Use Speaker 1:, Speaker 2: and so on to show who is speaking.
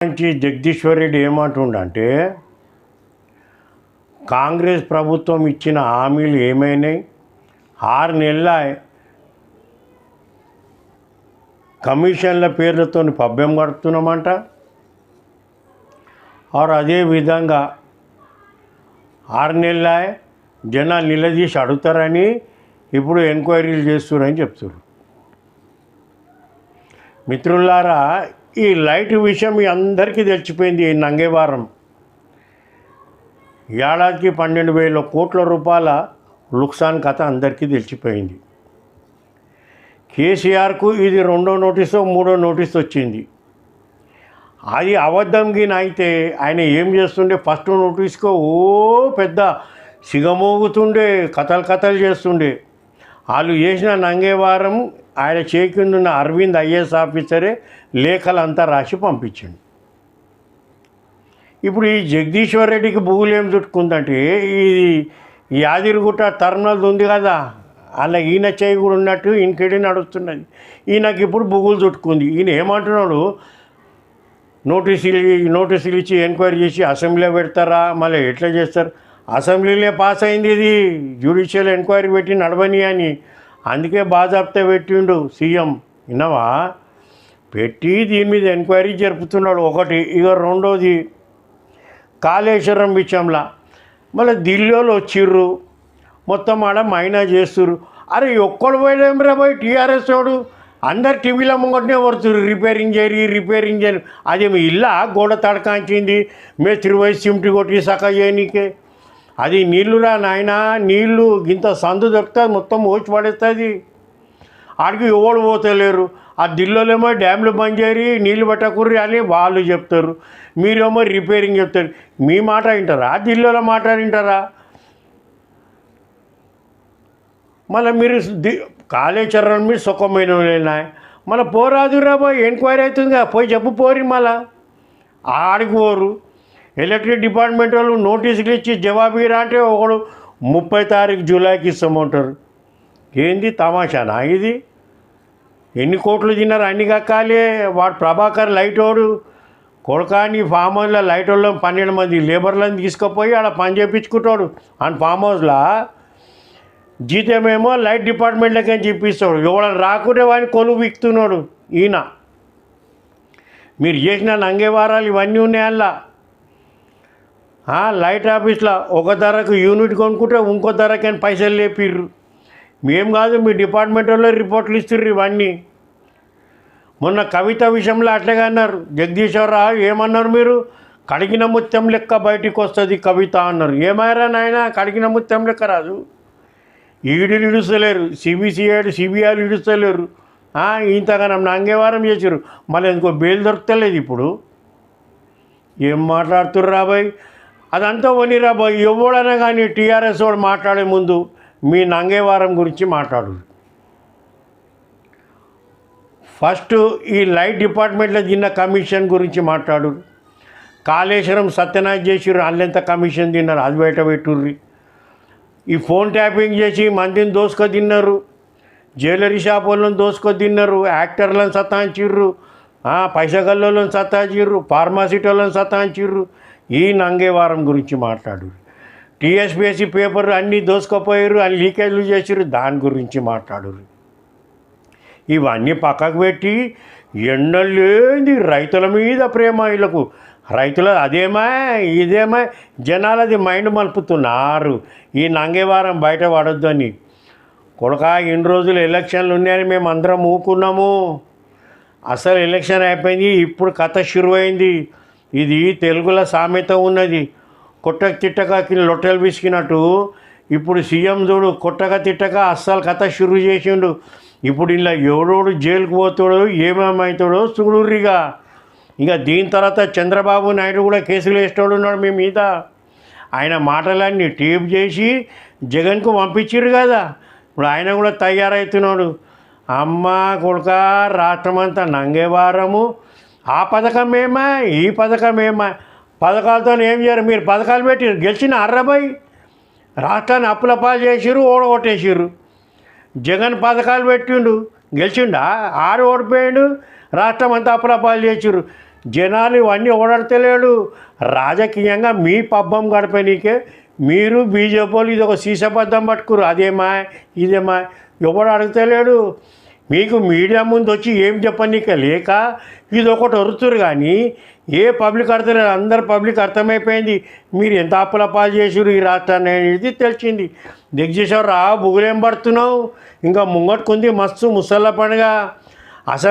Speaker 1: నుంచి జగదీశ్వరరెడ్డి ఏమంటుండంటే కాంగ్రెస్ ప్రభుత్వం ఇచ్చిన హామీలు ఏమైనాయి? ఆరు నెలల కమిషన్ల పేర్లతో పబ్బెం కడుతున్నామంట ఆరు అదే విధంగా ఆరు నెలల జనాలు నిలదీసి అడుగుతారని ఇప్పుడు ఎంక్వైరీలు చేస్తున్నారని చెప్తున్నారు. మిత్రులారా ఈ లైట్ విషయం మీ అందరికీ తెలిసిపోయింది ఈ నంగేవారం. ఏడాదికి పన్నెండు వేల కోట్ల రూపాయల లుక్సాన్ కథ అందరికీ తెలిసిపోయింది. కేసీఆర్కు ఇది రెండో నోటీసో మూడో నోటీస్ వచ్చింది. అది అబద్ధం గిన అయితే ఆయన ఏం చేస్తుండే? ఫస్ట్ నోటీస్కో ఓ పెద్ద సిగమోగుతుండే కథలు కథలు చేస్తుండే. వాళ్ళు చేసిన నంగేవారం ఆయన చేకిందున్న అరవింద్ ఐఏఎస్ ఆఫీసరే లేఖలంతా రాసి పంపించిండు. ఇప్పుడు ఈ జగదీశ్వర్ రెడ్డికి భూగులు ఏం చుట్టుకుందంటే ఇది ఈ యాదిరిగుట్ట టర్మినల్ ఉంది కదా అలా ఈయన చేయి కూడా ఉన్నట్టు ఈయనకెడి నడుస్తున్నది. ఈయనకి ఇప్పుడు బుగులు చుట్టుకుంది. ఈయన ఏమంటున్నాడు? నోటీసులు నోటీసులు ఇచ్చి ఎంక్వైరీ చేసి అసెంబ్లీలో పెడతారా? మళ్ళీ ఎట్లా చేస్తారు? అసెంబ్లీలో పాస్ అయింది ఇది. జ్యుడిషియల్ ఎంక్వైరీ పెట్టి నడవని అని. అందుకే బాజాబ్తా పెట్టిండు సీఎం. విన్నావా? పెట్టి దీని మీద ఎంక్వైరీ జరుపుతున్నాడు ఒకటి ఇక రెండోది కాళేశ్వరం విషయంలో. మళ్ళీ ఢిల్లీలో వచ్చిర్రు మొత్తం ఆడ మైనా చేస్తుర్రు. అరే ఒక్కడు పోయలేం రా పోయి టీఆర్ఎస్ వాడు? అందరు టీవీలో ముంగటనే పడుతుర్రు రిపేరింగ్ చేయరు రిపేరింగ్ చేయరు. అదేమి ఇల్లా గోడ తడకాంచింది మేస్త్రి వయసు సిమ్టి కొట్టి సక చేయనీకే. అది నీళ్ళురా నాయన నీళ్ళు ఇంత సందు దొరుకుతుంది మొత్తం ఓచి పడేస్తుంది. ఆడికి ఎవడు పోతలేరు ఆ దిల్లోలేమో డ్యామ్లు బంద్ చేయరి నీళ్ళు పెట్టకుర్రి అని వాళ్ళు చెప్తారు. మీరేమో రిపేరింగ్ చెప్తారు. మీ మాట వింటారా? దిల్లోల మాట వింటారా? మళ్ళీ మీరు ది కాళేశ్వరం మీద సుఖమైన మళ్ళీ పోరాదురా పోయి ఎంక్వైరీ అవుతుందిగా పోయి చెప్పు పోరి మళ్ళా. ఆడికి పోరు. ఎలక్ట్రిక్ డిపార్ట్మెంట్ వాళ్ళు నోటీసులు ఇచ్చి జవాబు అంటే ఒకడు ముప్పై తారీఖు జూలైకి ఇస్తామంటారు. ఏంది తమాషానా ఇది? ఎన్ని కోట్లు తిన్నారు? అన్ని కక్కాలే. వాడు ప్రభాకర్ లైట్ కొడకాని ఫామ్ హౌస్లో లైట్ వాళ్ళని పన్నెండు మంది లేబర్లను తీసుకుపోయి ఆడ పని చేయించుకుంటాడు అని ఫామ్ హౌస్లో జీతమేమో లైట్ డిపార్ట్మెంట్లకి అని చెప్పిస్తాడు. ఎవడని రాకుంటే వాడిని కొలువు విక్తున్నాడు ఈయన. మీరు చేసిన నంగేవారాలు ఇవన్నీ ఉన్నాయి అలా లైట్ ఆఫీస్లో ఒక ధరకు యూనిట్ కొనుక్కుంటే ఇంకో ధరకని పైసలు లేపిర్రు. మేం కాదు మీ డిపార్ట్మెంట్ వాళ్ళు రిపోర్ట్లు ఇస్తుర్రు ఇవన్నీ. మొన్న కవిత విషయంలో అట్లాగే అన్నారు. జగదీశ్వరరావు ఏమన్నారు మీరు? కడిగిన ముత్యం లెక్క బయటికి వస్తుంది కవిత అన్నారు. ఏమారా నాయన కడిగిన ముత్యం లెక్క రాదు. ఈడీలు ఇడుస్తలేరు సిబిసిఐడు సిబిఐలు ఇడుస్తలేరు. ఇంతగానం నంగేవారం చేసారు మళ్ళీ ఇంకో బెయిల్ దొరకలేదు ఇప్పుడు. ఏం మాట్లాడుతుర్రు రాబాయ్ అదంతా వని రాబాయ్ ఎవడైనా కానీ టీఆర్ఎస్ వాడు మాట్లాడే ముందు మీ నంగేవారం గురించి మాట్లాడు. ఫస్ట్ ఈ లైట్ డిపార్ట్మెంట్లో తిన్న కమిషన్ గురించి మాట్లాడు. కాళేశ్వరం సత్యనాథ్ చేసిర్రు అల్లెంత కమిషన్ తిన్నారు అది బయట పెట్టుర్రి. ఈ ఫోన్ ట్యాపింగ్ చేసి మందిని దోసుకొని తిన్నారు జ్యువెలరీ షాప్ వాళ్ళని దోసుకొని తిన్నారు యాక్టర్లను సతాయించిర్రు ఆ, పైసగల్లోలను సతాయించిర్రు ఫార్మాసిటీ వాళ్ళని సతాయించిర్రు. ఈ నంగేవారం గురించి మాట్లాడు. టీఎస్పీఎస్సీ పేపర్ అన్నీ దోసుకుపోయారు అని లీకేజ్లు చేసారు దాని గురించి మాట్లాడరు ఇవన్నీ పక్కకు పెట్టి ఎండలేంది రైతుల మీద ప్రేమ వీళ్ళకు. రైతుల అదేమా ఇదేమా జనాలది మైండ్ మలుపుతున్నారు. ఈ నంగేవారం బయట పడొద్దని. కొడక ఇన్ని రోజులు ఎలక్షన్లు ఉన్నాయని మేము అందరం ఊకున్నాము అసలు ఎలక్షన్ అయిపోయింది ఇప్పుడు కథ షురువైంది. ఇది తెలుగులో సామెత ఉన్నది. కొట్టకు తిట్టక కింద లొట్టెలు పిసికినట్టు. ఇప్పుడు సీఎం చూడు కొట్టక తిట్టక అస్సలు కథ షురు చేసిండు. ఇప్పుడు ఇలా ఎవడోడు జైలుకు పోతాడో ఏమేమవుతాడో చూడుర్రిగా. ఇంకా దీని తర్వాత చంద్రబాబు నాయుడు కూడా కేసులు వేసేవాడు ఉన్నాడు మీ మీద. ఆయన మాటలన్నీ టేప్ చేసి జగన్కు పంపించారు కదా. ఇప్పుడు ఆయన కూడా తయారవుతున్నాడు అమ్మ కొడుక రాష్ట్రమంతా నంగేవారము. ఆ పథకమేమా ఈ పథకమేమా పథకాలతో ఏం చేయరు? మీరు పథకాలు పెట్టిరు గెలిచిన అర్రబై రాష్ట్రాన్ని అప్పుల పాలు చేసిర్రు ఓడగొట్టేసిర్రు జగన్ పథకాలు పెట్టిండు గెలిచిండా? ఆరు ఓడిపోయాడు రాష్ట్రం అంతా అప్పుల పాలు చేసిరు జనాలు ఇవన్నీ ఓడడతలేడు రాజకీయంగా మీ పబ్బం గడపనీకే మీరు బీజేపీ వాళ్ళు ఇది ఒక సీసబద్ధం పట్టుకురు అదేమా? ఇదేమా? ఎవడు అడుగుతలేడు. మీకు మీడియా ముందు వచ్చి ఏం చెప్పనీక లేక ఇది ఒకటి వరుతురు కానీ ఏ పబ్లిక్ అర్థలేదు అందరు పబ్లిక్ అర్థమైపోయింది. మీరు ఎంత అప్పుల పాలు చేసిరు ఈ రాష్ట్రాన్ని అనేది తెలిసింది. దిగ్జేశ్వర రా బుగులేం పడుతున్నావు? ఇంకా ముంగట్టుకుంది మస్తు ముసళ్ళ పండుగ. అసలు